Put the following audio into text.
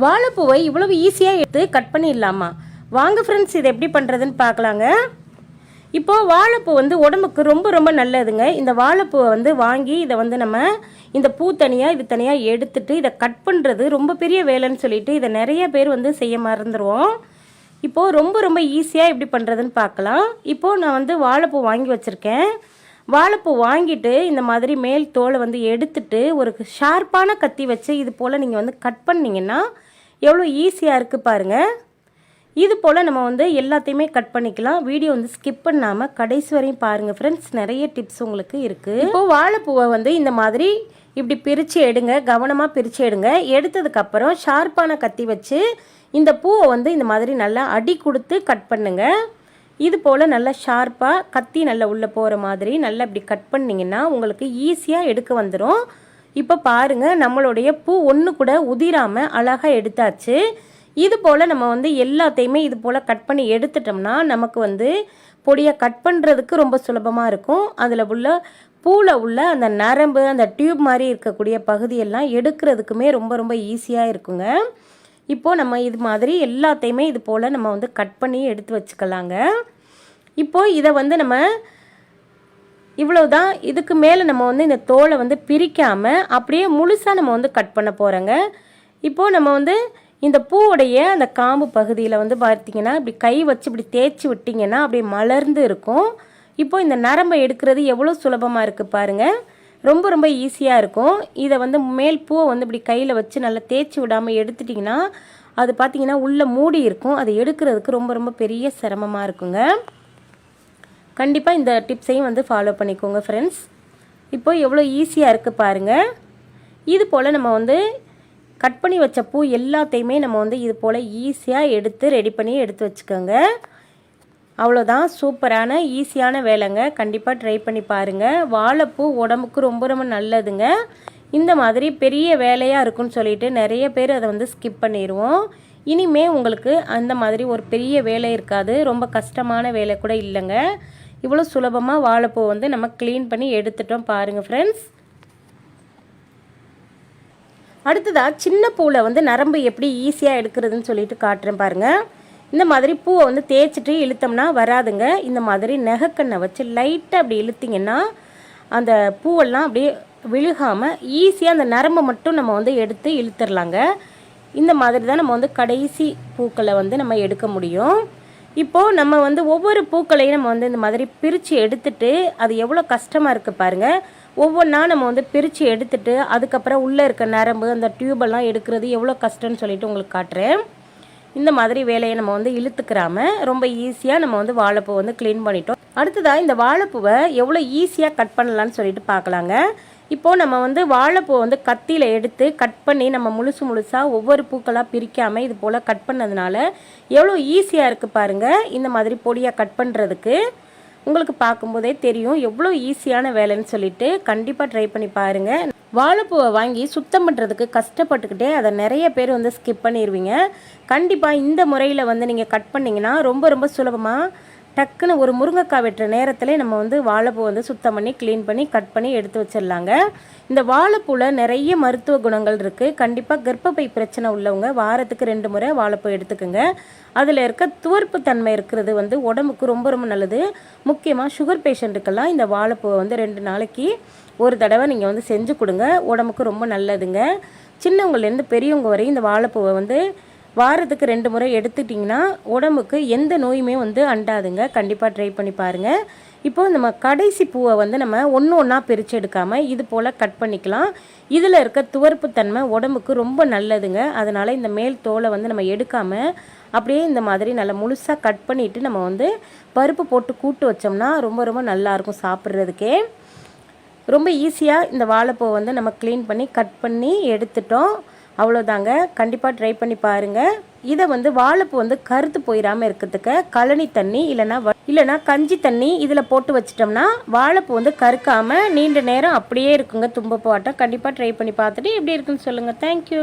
வாழைப்பூவை இவ்வளவு ஈஸியாக எடுத்து கட் பண்ணிடலாமா? வாங்க ஃப்ரெண்ட்ஸ் இதை எப்படி பண்ணுறதுன்னு பார்க்கலாங்க. இப்போது வாழைப்பூ வந்து உடம்புக்கு ரொம்ப ரொம்ப நல்லதுங்க. இந்த வாழைப்பூவை வந்து வாங்கி இதை வந்து நம்ம இந்த பூ தனியாக இது தனியாக எடுத்துட்டு இதை கட் பண்ணுறது ரொம்ப பெரிய வேலைன்னு சொல்லிட்டு இதை நிறைய பேர் வந்து செய்ய மறந்துடுவோம் இப்போது ரொம்ப ரொம்ப ஈஸியாக எப்படி பண்ணுறதுன்னு பார்க்கலாம். இப்போது நான் வந்து வாழைப்பூ வாங்கி வச்சுருக்கேன். வாழைப்பூ வாங்கிட்டு இந்த மாதிரி மேல் தோலை வந்து எடுத்துட்டு ஒரு ஷார்ப்பான கத்தி வச்சு இது போல் நீங்கள் வந்து கட் பண்ணிங்கன்னா எவ்வளோ ஈஸியாக இருக்குது பாருங்கள் இது போல் நம்ம வந்து எல்லாத்தையுமே கட் பண்ணிக்கலாம். வீடியோ வந்து ஸ்கிப் பண்ணாமல் கடைசி வரையும் பாருங்கள் ஃப்ரெண்ட்ஸ் நிறைய டிப்ஸ் உங்களுக்கு இருக்குது இப்போது வாழைப்பூவை வந்து இந்த மாதிரி இப்படி பிரித்து எடுங்க. கவனமாக பிரித்து எடுங்க. எடுத்ததுக்கப்புறம் ஷார்ப்பான கத்தி வச்சு இந்த பூவை வந்து இந்த மாதிரி நல்லா அடி கொடுத்து கட் பண்ணுங்கள் இது போல் நல்லா ஷார்ப்பாக கத்தி நல்லா உள்ளே போகிற மாதிரி நல்லா இப்படி கட் பண்ணிங்கன்னா உங்களுக்கு ஈஸியாக எடுக்க வந்துடும் இப்போ பாருங்கள் நம்மளுடைய பூ ஒன்று கூட உதிராமல் அழகாக எடுத்தாச்சு. இது போல் நம்ம வந்து எல்லாத்தையுமே இது போல் கட் பண்ணி எடுத்துட்டோம்னா நமக்கு வந்து பொடியை கட் பண்ணுறதுக்கு ரொம்ப சுலபமாக இருக்கும். அதில் உள்ள பூவில் உள்ள அந்த நரம்பு அந்த டியூப் மாதிரி இருக்கக்கூடிய பகுதியெல்லாம் எடுக்கிறதுக்குமே ரொம்ப ரொம்ப ஈஸியாக இருக்குங்க. இப்போது நம்ம இது மாதிரி எல்லாத்தையுமே இது போல் நம்ம வந்து கட் பண்ணி எடுத்து வச்சுக்கலாங்க. இப்போது இதை வந்து நம்ம இவ்வளோதான் இதுக்கு மேலே நம்ம வந்து இந்த தோலை வந்து பிரிக்காமல் அப்படியே முழுசாக நம்ம வந்து கட் பண்ண போகிறோங்க இப்போது நம்ம வந்து இந்த பூவுடைய அந்த காம்பு பகுதியில் வந்து பார்த்தீங்கன்னா இப்படி கை வச்சு இப்படி தேய்ச்சி விட்டிங்கன்னா அப்படியே மலர்ந்து இருக்கும். இப்போது இந்த நரம்பை எடுக்கிறது எவ்வளோ சுலபமாக இருக்குது பாருங்கள் ரொம்ப ரொம்ப ஈஸியாக இருக்கும். இதை வந்து மேல் பூவை வந்து இப்படி கையில் வச்சு நல்லா தேய்ச்சி விடாமல் எடுத்துட்டிங்கன்னா அது பார்த்தீங்கன்னா உள்ளே மூடி இருக்கும். அதை எடுக்கிறதுக்கு ரொம்ப ரொம்ப பெரிய சிரமமாக இருக்குங்க. கண்டிப்பாக இந்த டிப்ஸையும் வந்து ஃபாலோ பண்ணிக்கோங்க ஃப்ரெண்ட்ஸ் இப்போ எவ்வளோ ஈஸியாக இருக்குது பாருங்கள் இது போல் நம்ம வந்து கட் பண்ணி வச்ச பூ எல்லாத்தையுமே நம்ம வந்து இது போல் ஈஸியாக எடுத்து ரெடி பண்ணி எடுத்து வச்சுக்கோங்க. அவ்வளோதான் சூப்பரான ஈஸியான வேலைங்க. கண்டிப்பாக ட்ரை பண்ணி பாருங்கள் வாழைப்பூ உடம்புக்கு ரொம்ப ரொம்ப நல்லதுங்க. இந்த மாதிரி பெரிய வேலையாக இருக்குன்னு சொல்லிட்டு நிறைய பேர் அதை வந்து ஸ்கிப் பண்ணிடுவோம் இனிமே உங்களுக்கு அந்த மாதிரி ஒரு பெரிய வேலை இருக்காது. ரொம்ப கஷ்டமான வேலை கூட இல்லைங்க. இவ்வளோ சுலபமாக வாழைப்பூ வந்து நம்ம க்ளீன் பண்ணி எடுத்துட்டோம் பாருங்கள் ஃப்ரெண்ட்ஸ் அடுத்ததாக சின்ன பூவில் வந்து நரம்பு எப்படி ஈஸியாக எடுக்கிறதுன்னு சொல்லிட்டு காட்டுறேன் பாருங்கள் இந்த மாதிரி பூவை வந்து தேய்ச்சிட்டு இழுத்தோம்னா வராதுங்க. இந்த மாதிரி நெகக்கண்ணை வச்சு லைட்டாக அப்படி இழுத்திங்கன்னா அந்த பூவெல்லாம் அப்படியே விழுகாமல் ஈஸியாக அந்த நரம்பை மட்டும் நம்ம வந்து எடுத்து இழுத்துடலாங்க இந்த மாதிரி தான் நம்ம வந்து கடைசி பூக்களை வந்து நம்ம எடுக்க முடியும். இப்போது நம்ம வந்து ஒவ்வொரு பூக்களையும் நம்ம வந்து இந்த மாதிரி பிரித்து எடுத்துட்டு அது எவ்வளோ கஷ்டமாக இருக்குது பாருங்கள் ஒவ்வொன்றா நம்ம வந்து பிரித்து எடுத்துட்டு அதுக்கப்புறம் உள்ளே இருக்க நரம்பு அந்த டியூபெல்லாம் எடுக்கிறது எவ்வளோ கஷ்டம்னு சொல்லிட்டு உங்களுக்கு காட்டுறேன். இந்த மாதிரி வேலையை நம்ம வந்து இழுத்துக்கிறாம ரொம்ப ஈஸியாக நம்ம வந்து வாழைப்பூ வந்து க்ளீன் பண்ணிட்டோம். அடுத்ததாக இந்த வாழைப்பூவை எவ்வளோ ஈஸியாக கட் பண்ணலான்னு சொல்லிட்டு பார்க்கலாங்க. இப்போது நம்ம வந்து வாழைப்பூ வந்து கத்தியில் எடுத்து கட் பண்ணி நம்ம முழுசு முழுசாக ஒவ்வொரு பூக்களாக பிரிக்காமல் இது போல் கட் பண்ணதுனால எவ்வளோ ஈஸியாக இருக்குது பாருங்கள் இந்த மாதிரி பொடியாக கட் பண்ணுறதுக்கு உங்களுக்கு பார்க்கும்போதே தெரியும் எவ்வளோ ஈஸியான வேலைன்னு சொல்லிட்டு கண்டிப்பாக ட்ரை பண்ணி பாருங்கள் வாழைப்பூவை வாங்கி சுத்தம் பண்ணுறதுக்கு கஷ்டப்பட்டுக்கிட்டே அதை நிறைய பேர் வந்து ஸ்கிப் பண்ணிடுவீங்க கண்டிப்பாக இந்த முறையில் வந்து நீங்கள் கட் பண்ணிங்கன்னா ரொம்ப ரொம்ப சுலபமாக டக்குன்னு ஒரு முருங்கைக்காய் வெட்டுற நேரத்தில் நம்ம வந்து வாழைப்பூ வந்து சுத்தம் பண்ணி க்ளீன் பண்ணி கட் பண்ணி எடுத்து வச்சிடலாங்க. இந்த வாழைப்பூவில் நிறைய மருத்துவ குணங்கள் இருக்குது கண்டிப்பாக கர்ப்பப்பை பிரச்சனை உள்ளவங்க வாரத்துக்கு ரெண்டு முறை வாழைப்பூ எடுத்துக்கோங்க. அதில் இருக்க துவர்ப்பு தன்மை இருக்கிறது வந்து உடம்புக்கு ரொம்ப ரொம்ப நல்லது. முக்கியமாக சுகர் பேஷண்ட்டுக்கெல்லாம் இந்த வாழைப்பூவை வந்து ரெண்டு நாளைக்கு ஒரு தடவை நீங்கள் வந்து செஞ்சு கொடுங்க. உடம்புக்கு ரொம்ப நல்லதுங்க. சின்னவங்கலேருந்து பெரியவங்க வரையும் இந்த வாழைப்பூவை வந்து வாரத்துக்கு ரெண்டு முறை எடுத்துட்டிங்கன்னா உடம்புக்கு எந்த நோயுமே வந்து அண்டாதுங்க. கண்டிப்பாக ட்ரை பண்ணி பாருங்கள் இப்போ நம்ம கடைசி பூவை வந்து நம்ம ஒன்று ஒன்றா பிரித்து எடுக்காமல் இது போல் கட் பண்ணிக்கலாம். இதில் இருக்க துவர்ப்பு தன்மை உடம்புக்கு ரொம்ப நல்லதுங்க. அதனால் இந்த மேல் தோலை வந்து நம்ம எடுக்காமல் அப்படியே இந்த மாதிரி நல்லா முழுசாக கட் பண்ணிவிட்டு நம்ம வந்து பருப்பு போட்டு கூட்டு வச்சோம்னா ரொம்ப ரொம்ப நல்லாயிருக்கும் சாப்பிட்றதுக்கே. ரொம்ப ஈஸியாக இந்த வாழைப்பூவை வந்து நம்ம க்ளீன் பண்ணி கட் பண்ணி எடுத்துட்டோம். அவ்வளோதாங்க கண்டிப்பாக ட்ரை பண்ணி பாருங்கள் இதை வந்து வாழைப்பூ வந்து கருத்து போயிடாமல் இருக்கிறதுக்கு கழனி தண்ணி இல்லைனா இல்லைனா கஞ்சி தண்ணி இதில் போட்டு வச்சிட்டோம்னா வாழைப்பூ வந்து கருக்காமல் நீண்ட நேரம் அப்படியே இருக்குங்க. தும்பப்பூ ஆட்டம் கண்டிப்பாக ட்ரை பண்ணி பார்த்துட்டு எப்படி இருக்குன்னு சொல்லுங்கள் தேங்க்யூ